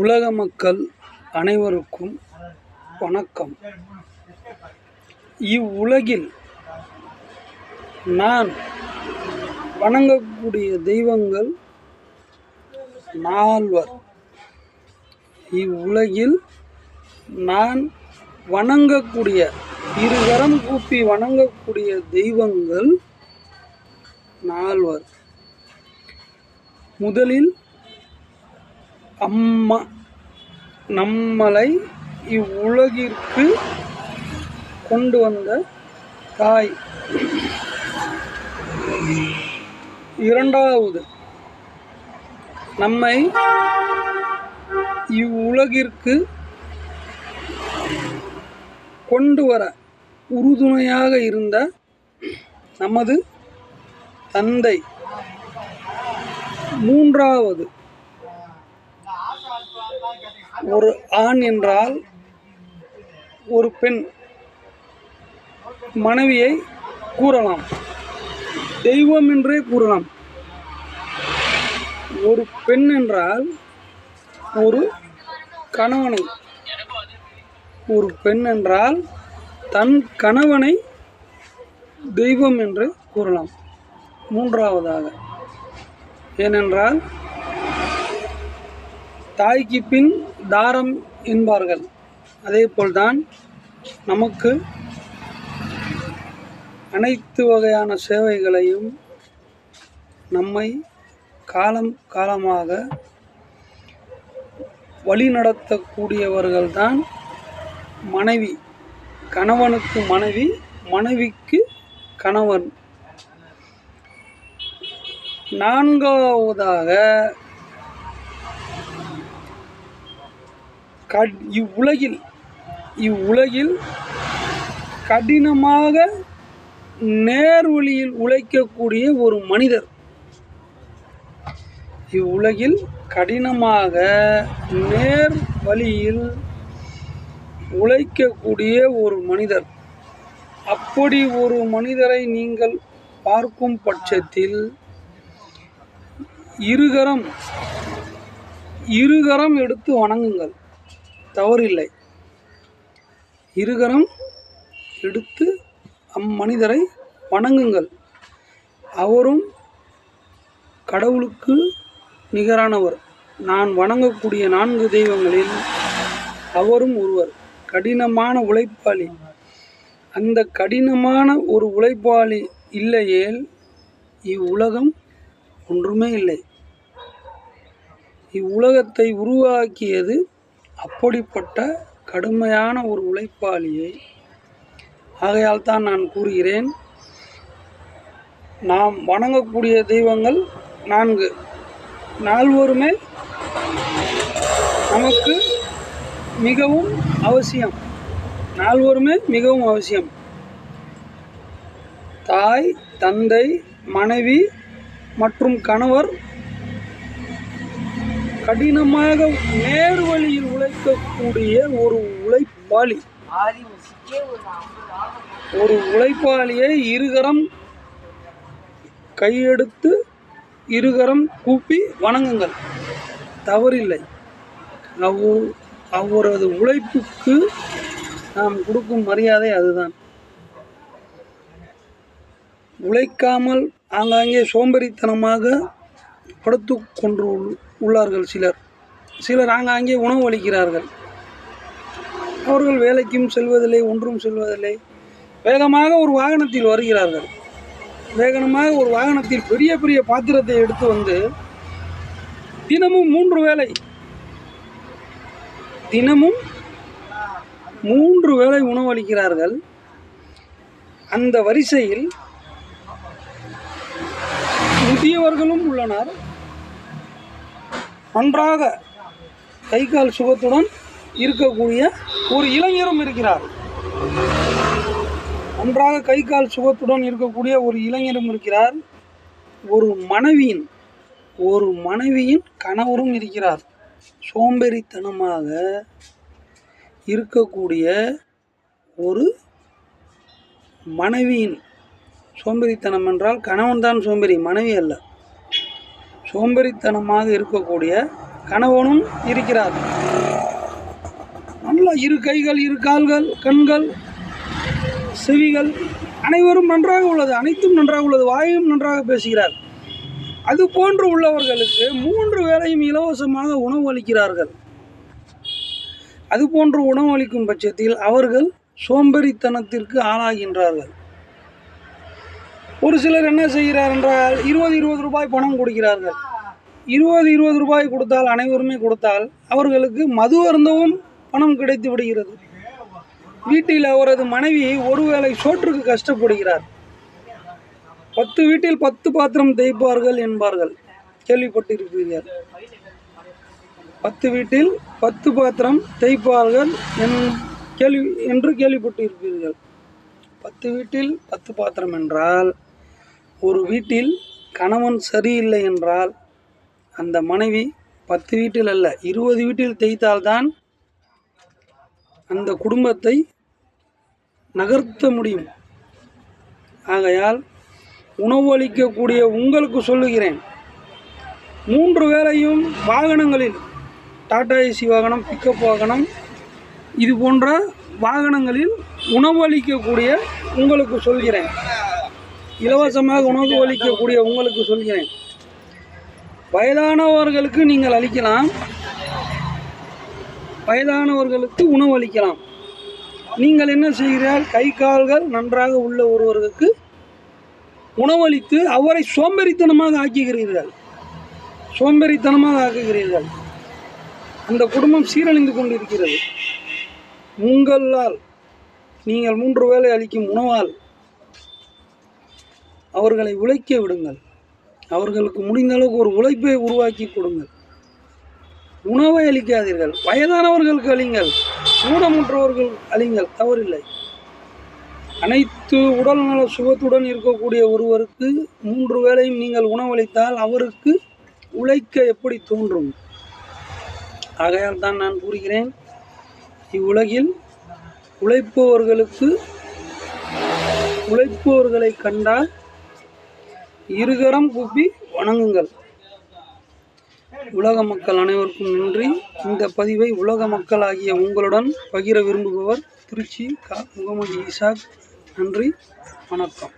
உலக மக்கள் அனைவருக்கும் வணக்கம். இவ்வுலகில் நான் வணங்கக்கூடிய தெய்வங்கள் நால்வர். இவ்வுலகில் நான் வணங்கக்கூடிய இருகரம் கூப்பி வணங்கக்கூடிய தெய்வங்கள் நால்வர். முதலில் அம்மா நம்மளை இவ்வுலகிற்கு கொண்டு வந்த தாய். இரண்டாவது நம்மை இவ்வுலகிற்கு கொண்டு வர உறுதுணையாக இருந்த நமது தந்தை. மூன்றாவது ஒரு ஆண் என்றால் ஒரு பெண். மனைவியை கூறலாம். தெய்வம் என்றே கூறலாம். ஒரு பெண் என்றால் ஒரு கணவனை. ஒரு பெண் என்றால் தன் கணவனை தெய்வம் என்று கூறலாம். மூன்றாவதாக ஏனென்றால் தாய்க்கு பின் தாரம் என்பார்கள். அதேபோல்தான் நமக்கு அனைத்து வகையான சேவைகளையும் நம்மை காலம் காலமாக வழிநடத்தக்கூடியவர்கள்தான் மனைவி. கணவனுக்கு மனைவி மனைவிக்கு கணவன். நான்காவதாக கட் இவ்வுலகில் இவ்வுலகில் கடினமாக நேர்வழியில் உழைக்கக்கூடிய ஒரு மனிதர். இவ்வுலகில் கடினமாக நேர் வழியில் உழைக்கக்கூடிய ஒரு மனிதர். அப்படி ஒரு மனிதரை நீங்கள் பார்க்கும் பட்சத்தில் இருகரம் இருகரம் எடுத்து வணங்குங்கள். தவறில்லை. இருகரம் எடுத்து அம்மனிதரை வணங்குங்கள். அவரும் கடவுளுக்கு நிகரானவர். நான் வணங்கக்கூடிய நான்கு தெய்வங்களில் அவரும் ஒருவர். கடினமான உழைப்பாளி. அந்த கடினமான ஒரு உழைப்பாளி இல்லையேல் இவ்வுலகம் ஒன்றுமே இல்லை. இவ்வுலகத்தை உருவாக்கியது அப்படிப்பட்ட கடுமையான ஒரு உழைப்பாளியை ஆகையால் தான் நான் கூறுகிறேன். நாம் வணங்கக்கூடிய தெய்வங்கள் நான்கு. நால்வருமே நமக்கு மிகவும் அவசியம். நால்வருமே மிகவும் அவசியம். தாய் தந்தை மனைவி மற்றும் கணவர் கடினமாக நேர் வழியில் உழைக்கக்கூடிய ஒரு உழைப்பாளி. ஒரு உழைப்பாளியை இருகரம் கையெடுத்து இருகரம் கூப்பி வணங்குங்கள். தவறில்லை. அவ் அவரது உழைப்புக்கு நாம் கொடுக்கும் மரியாதை அதுதான். உழைக்காமல் ஆங்காங்கே சோம்பேறித்தனமாக படுத்து கொண்டு உள்ளார்கள் சிலர். சிலர் ஆங்காங்கே உணவு அளிக்கிறார்கள். அவர்கள் வேலைக்கும் செல்வதில்லை ஒன்றும் செல்வதில்லை. வேகமாக ஒரு வாகனத்தில் வருகிறார்கள். வேகமாக ஒரு வாகனத்தில் பெரிய பெரிய பாத்திரத்தை எடுத்து வந்து தினமும் மூன்று வேலை தினமும் மூன்று வேளை உணவளிக்கிறார்கள் அந்த வரிசையில் முதியவர்களும் உள்ளனர். நன்றாக கை கால் சுகத்துடன் இருக்கக்கூடிய ஒரு இளைஞரும் இருக்கிறார். நன்றாக கை கால் சுகத்துடன் இருக்கக்கூடிய ஒரு இளைஞரும் இருக்கிறார். ஒரு மனைவியின் ஒரு மனைவியின் கணவரும் இருக்கிறார். சோம்பேறித்தனமாக இருக்கக்கூடிய ஒரு மனைவியின் சோம்பேறித்தனம் என்றால் கணவன் தான் சோம்பேறி மனைவி அல்ல. சோம்பேறித்தனமாக இருக்கக்கூடிய கணவனும் இருக்கிறார். நல்ல இரு கைகள் இரு கால்கள் கண்கள் செவிகள் அனைவரும் நன்றாக உள்ளது. அனைத்தும் நன்றாக உள்ளது. வாயும் நன்றாக பேசுகிறார். அது போன்று உள்ளவர்களுக்கு மூன்று வேளையும் இலவசமாக உணவு அளிக்கிறார்கள். அது போன்று உணவு அளிக்கும் பட்சத்தில் அவர்கள் சோம்பேறித்தனத்திற்கு ஆளாகின்றார்கள். ஒரு சிலர் என்ன செய்கிறார் என்றால் இருபது இருபது ரூபாய் பணம் கொடுக்கிறார்கள். இருபது இருபது ரூபாய் கொடுத்தால் அனைவருமே கொடுத்தால் அவர்களுக்கு மது அருந்தவும் பணம் கிடைத்து விடுகிறது. வீட்டில் அவரது மனைவி ஒருவேளை சோற்றுக்கு கஷ்டப்படுகிறார். பத்து வீட்டில் பத்து பாத்திரம் தேய்ப்பார்கள் என்பார்கள். கேள்விப்பட்டிருப்பீர்கள் பத்து வீட்டில் பத்து பாத்திரம் தேய்ப்பார்கள் என் கேள்வி என்று கேள்விப்பட்டிருப்பீர்கள் பத்து வீட்டில் பத்து பாத்திரம் என்றால் ஒரு வீட்டில் கணவன் சரியில்லை என்றால் அந்த மனைவி பத்து வீட்டில் அல்ல இருபது வீட்டில் தேய்த்தால்தான் அந்த குடும்பத்தை நகர்த்த முடியும். ஆகையால் உணவு அளிக்கக்கூடிய உங்களுக்கு சொல்லுகிறேன் மூன்று வேளையும் வாகனங்களில் டாடா ஏசி வாகனம் பிக்கப் வாகனம் இது போன்ற வாகனங்களில் உணவு அளிக்கக்கூடிய உங்களுக்கு சொல்கிறேன். இலவசமாக உணவு அளிக்கக்கூடிய உங்களுக்கு சொல்கிறேன். வயதானவர்களுக்கு நீங்கள் அளிக்கலாம். வயதானவர்களுக்கு உணவு அளிக்கலாம். நீங்கள் என்ன செய்கிறீர்கள்? கை கால்கள் நன்றாக உள்ள ஒருவருக்கு உணவளித்து அவரை சோம்பேறித்தனமாக ஆக்குகிறீர்கள். சோம்பேறித்தனமாக ஆக்குகிறீர்கள். அந்த குடும்பம் சீரழிந்து கொண்டிருக்கிறது. உங்களால் நீங்கள் மூன்று வேளை அளிக்கும் உணவால் அவர்களை உழைக்க விடுங்கள். அவர்களுக்கு முடிந்த அளவுக்கு ஒரு உழைப்பை உருவாக்கி கொடுங்கள். உணவை அளிக்காதீர்கள். வயதானவர்களுக்கு அளிங்கள். ஊனமுற்றவர்கள் அளிங்கள். தவறில்லை. அனைத்து உடல்நல சுகத்துடன் இருக்கக்கூடிய ஒருவருக்கு மூன்று வேளையும் நீங்கள் உணவளித்தால் அவருக்கு உழைக்க எப்படி தோன்றும்? ஆகையால் தான் நான் கூறுகிறேன் இவ்வுலகில் உழைப்பவர்களுக்கு உழைப்பவர்களை கண்டால் இருகரம் கூப்பி வணங்குங்கள். உலக மக்கள் அனைவருக்கும் நன்றி. இந்த பதிவை உலக மக்கள் ஆகிய உங்களுடன் பகிர விரும்புபவர் திருச்சி கா. முகமது இசாக் நன்றி. வணக்கம்.